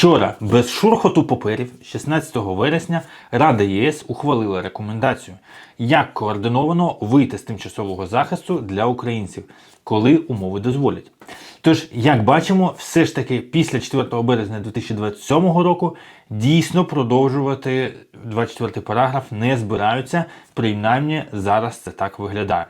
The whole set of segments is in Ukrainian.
Вчора без шурхоту паперів, 16 вересня, Рада ЄС ухвалила рекомендацію, як координовано вийти з тимчасового захисту для українців, коли умови дозволять. Тож, як бачимо, все ж таки після 4 березня 2027 року дійсно продовжувати 24 параграф не збираються, принаймні зараз це так виглядає.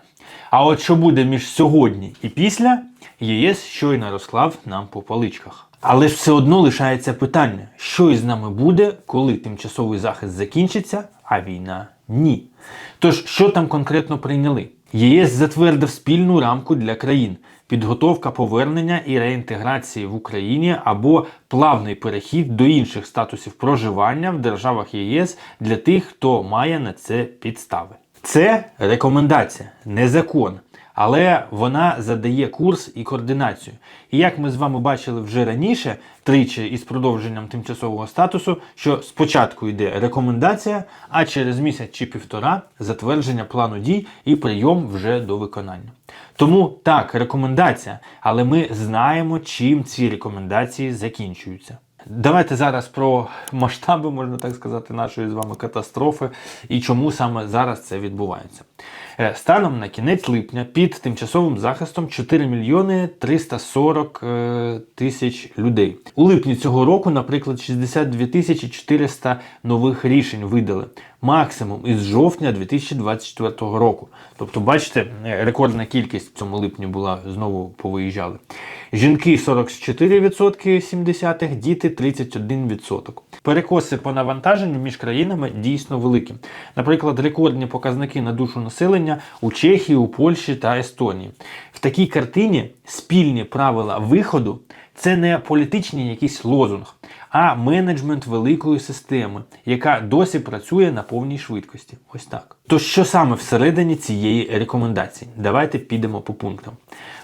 А от що буде між сьогодні і після, ЄС щойно розклав нам по паличках. Але ж все одно лишається питання, що із нами буде, коли тимчасовий захист закінчиться, а війна ні. Тож, що там конкретно прийняли? ЄС затвердив спільну рамку для країн, підготовка повернення і реінтеграції в Україні або плавний перехід до інших статусів проживання в державах ЄС для тих, хто має на це підстави. Це рекомендація, не закон. Але вона задає курс і координацію. І як ми з вами бачили вже раніше, тричі із продовженням тимчасового статусу, що спочатку йде рекомендація, а через місяць чи півтора затвердження плану дій і прийом вже до виконання. Тому так, рекомендація, але ми знаємо, чим ці рекомендації закінчуються. Давайте зараз про масштаби, можна так сказати, нашої з вами катастрофи і чому саме зараз це відбувається. Е, Станом на кінець липня під тимчасовим захистом 4 мільйони 340 е, тисяч людей. У липні цього року, наприклад, 62 тисячі 400 нових рішень видали. Максимум із жовтня 2024 року. Тобто, бачите, е, рекордна кількість в цьому липні була знову повиїжджали. Жінки 44%, 70 діти 31%. Перекоси по навантаженню між країнами дійсно великі. Наприклад, рекордні показники на душу населення у Чехії, у Польщі та Естонії. В такій картині спільні правила виходу це не політичний якийсь лозунг, а менеджмент великої системи, яка досі працює на повній швидкості. Ось так. То що саме всередині цієї рекомендації? Давайте підемо по пунктам.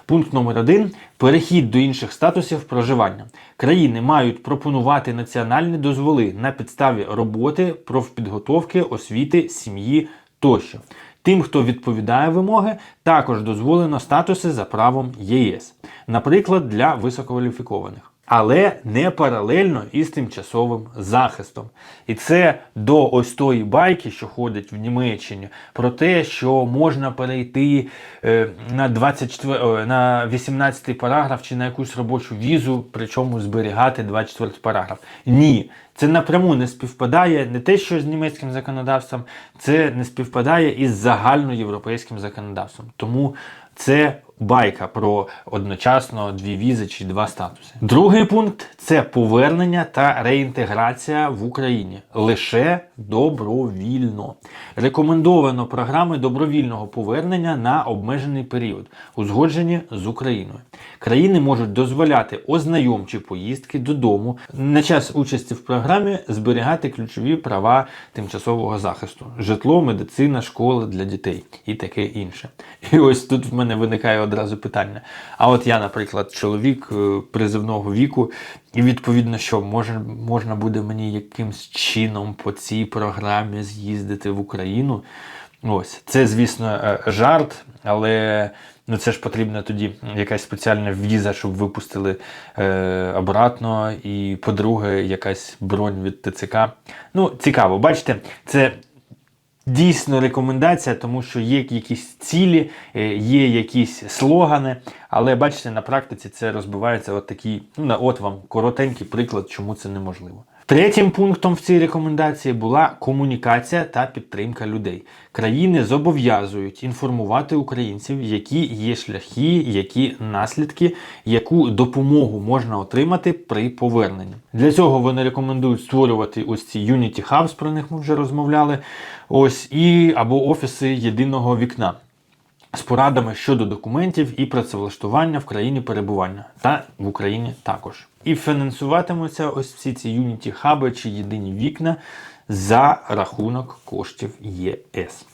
Пункт номер один перехід до інших статусів проживання. Країни мають пропонувати національні дозволи на підставі роботи, профпідготовки, освіти, сім'ї тощо. Тим, хто відповідає вимоги, також дозволено статуси за правом ЄС, наприклад, для висококваліфікованих. Але не паралельно із тимчасовим захистом. І це до ось тої байки, що ходить в Німеччині, про те, що можна перейти е, на 24, о, на 18 параграф чи на якусь робочу візу, причому зберігати 24 параграф. Ні, це напряму не співпадає не те, що з німецьким законодавством, це не співпадає із загальноєвропейським законодавством. Тому це байка про одночасно дві візи чи два статуси. Другий пункт це повернення та реінтеграція в Україні лише добровільно. Рекомендовано програми добровільного повернення на обмежений період, узгоджені з Україною. Країни можуть дозволяти ознайомчі поїздки додому на час участі в програмі зберігати ключові права тимчасового захисту: житло, медицина, школи для дітей і таке інше. І ось тут в мене виникає одразу питання. А от я, наприклад, чоловік е, призивного віку, і відповідно, що може, можна буде мені якимсь чином по цій програмі з'їздити в Україну. Ось, це, звісно, е, жарт, але ну, це ж потрібна тоді якась спеціальна віза, щоб випустили е, обратно. І, по-друге, якась бронь від ТЦК. Ну, цікаво, бачите, це дійсно рекомендація, тому що є якісь цілі, е, є якісь слогани, але бачите, на практиці це розбивається от такий, ну от вам коротенький приклад, чому це неможливо. Третім пунктом в цій рекомендації була комунікація та підтримка людей. Країни зобов'язують інформувати українців, які є шляхи, які наслідки, яку допомогу можна отримати при поверненні. Для цього вони рекомендують створювати ось ці Unity Hubs, про них ми вже розмовляли. Ось і або офіси єдиного вікна з порадами щодо документів і працевлаштування в країні перебування та в Україні також. І фінансуватимуться ось всі ці Unity хаби чи єдині вікна за рахунок коштів ЄС.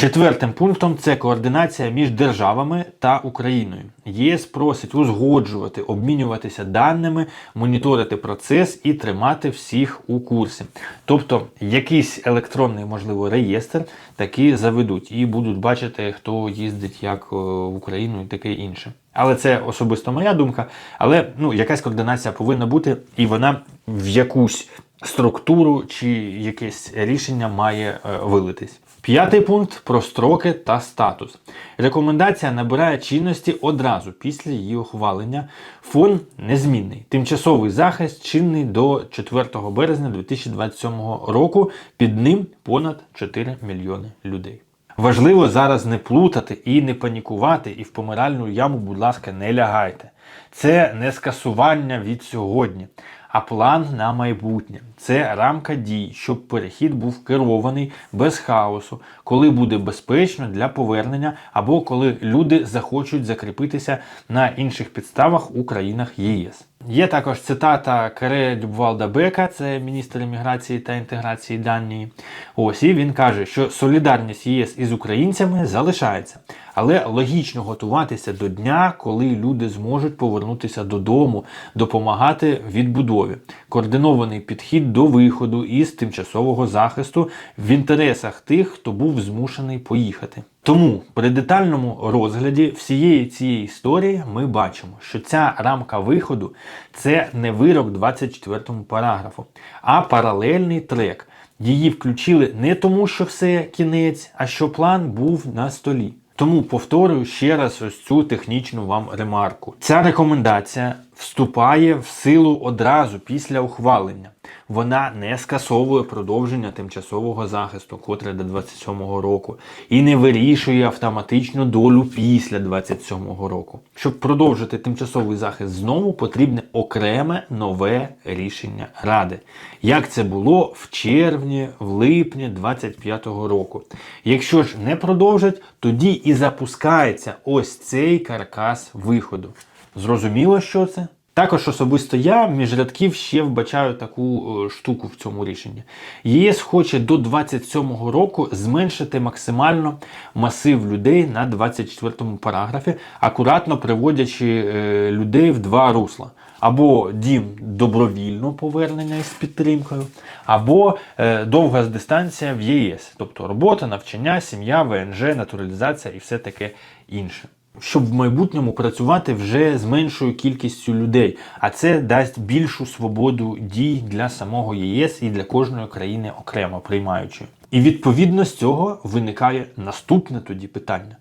Четвертим пунктом це координація між державами та Україною. ЄС просить узгоджувати, обмінюватися даними, моніторити процес і тримати всіх у курсі. Тобто якийсь електронний, можливо, реєстр таки заведуть і будуть бачити, хто їздить як е, в Україну і таке інше. Але це особисто моя думка. Але ну, якась координація повинна бути, і вона в якусь структуру чи якесь рішення має е, вилитись. П'ятий пункт про строки та статус. Рекомендація набирає чинності одразу після її ухвалення. Фон незмінний. Тимчасовий захист чинний до 4 березня 2027 року. Під ним понад 4 мільйони людей. Важливо зараз не плутати і не панікувати, і в помиральну яму, будь ласка, не лягайте. Це не скасування від сьогодні, а план на майбутнє. Це рамка дій, щоб перехід був керований без хаосу, коли буде безпечно для повернення, або коли люди захочуть закріпитися на інших підставах у країнах ЄС. Є також цитата Каре Дюбвалда Бека, це міністр імміграції та інтеграції Данії. Ось і він каже, що солідарність ЄС із українцями залишається, але логічно готуватися до дня, коли люди зможуть повернутися додому, допомагати відбудові. Координований підхід до виходу із тимчасового захисту в інтересах тих, хто був змушений поїхати. Тому при детальному розгляді всієї цієї історії ми бачимо, що ця рамка виходу це не вирок 24 параграфу, а паралельний трек. Її включили не тому, що все кінець, а що план був на столі. Тому повторюю ще раз ось цю технічну вам ремарку. Ця рекомендація вступає в силу одразу після ухвалення. Вона не скасовує продовження тимчасового захисту, котре до 27-го року, і не вирішує автоматичну долю після 27-го року. Щоб продовжити тимчасовий захист знову, потрібне окреме нове рішення Ради. Як це було в червні, в липні 25-го року. Якщо ж не продовжать, тоді і запускається ось цей каркас виходу. Зрозуміло, що це? Також особисто я між рядків ще вбачаю таку е, штуку в цьому рішенні. ЄС хоче до 27-го року зменшити максимально масив людей на 24-му параграфі, акуратно приводячи е, людей в два русла. Або дім добровільного повернення із підтримкою, або е, довга дистанція в ЄС, тобто робота, навчання, сім'я, ВНЖ, натуралізація і все таке інше щоб в майбутньому працювати вже з меншою кількістю людей, а це дасть більшу свободу дій для самого ЄС і для кожної країни окремо приймаючи. І відповідно з цього виникає наступне тоді питання.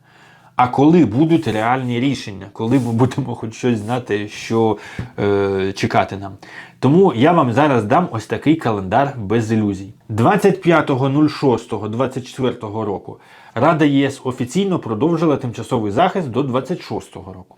А коли будуть реальні рішення, коли ми будемо хоч щось знати, що е, чекати нам. Тому я вам зараз дам ось такий календар без ілюзій. 25.06.24 року Рада ЄС офіційно продовжила тимчасовий захист до 26-го року.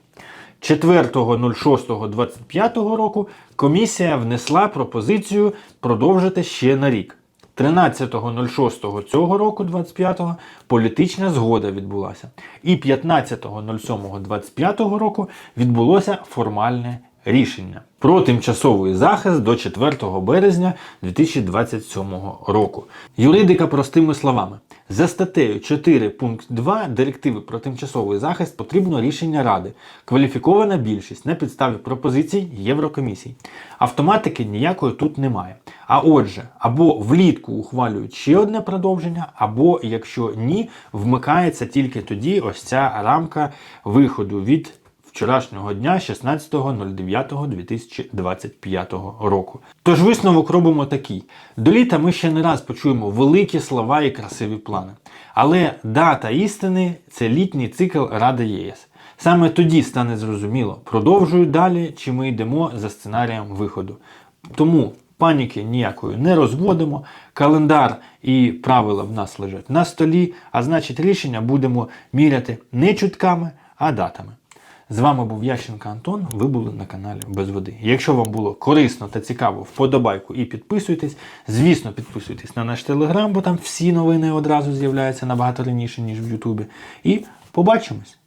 4.06.25 року комісія внесла пропозицію продовжити ще на рік. 13.06 цього року, 25-го, політична згода відбулася. І 15.07.25 року відбулося формальне рішення про тимчасовий захист до 4 березня 2027 року. Юридика простими словами. За статтею 4 пункт 2 директиви про тимчасовий захист потрібно рішення Ради, кваліфікована більшість на підставі пропозицій Єврокомісії. Автоматики ніякої тут немає. А отже, або влітку ухвалюють ще одне продовження, або якщо ні, вмикається тільки тоді ось ця рамка виходу від вчорашнього дня 16.09.2025 року. Тож висновок робимо такий: до літа ми ще не раз почуємо великі слова і красиві плани. Але дата істини це літній цикл Ради ЄС. Саме тоді стане зрозуміло, продовжують далі, чи ми йдемо за сценарієм виходу. Тому паніки ніякої не розводимо. Календар і правила в нас лежать на столі, а значить рішення будемо міряти не чутками, а датами. З вами був Ященко Антон. Ви були на каналі Без Води. Якщо вам було корисно та цікаво, вподобайку і підписуйтесь. Звісно, підписуйтесь на наш телеграм, бо там всі новини одразу з'являються набагато раніше, ніж в Ютубі. І побачимось!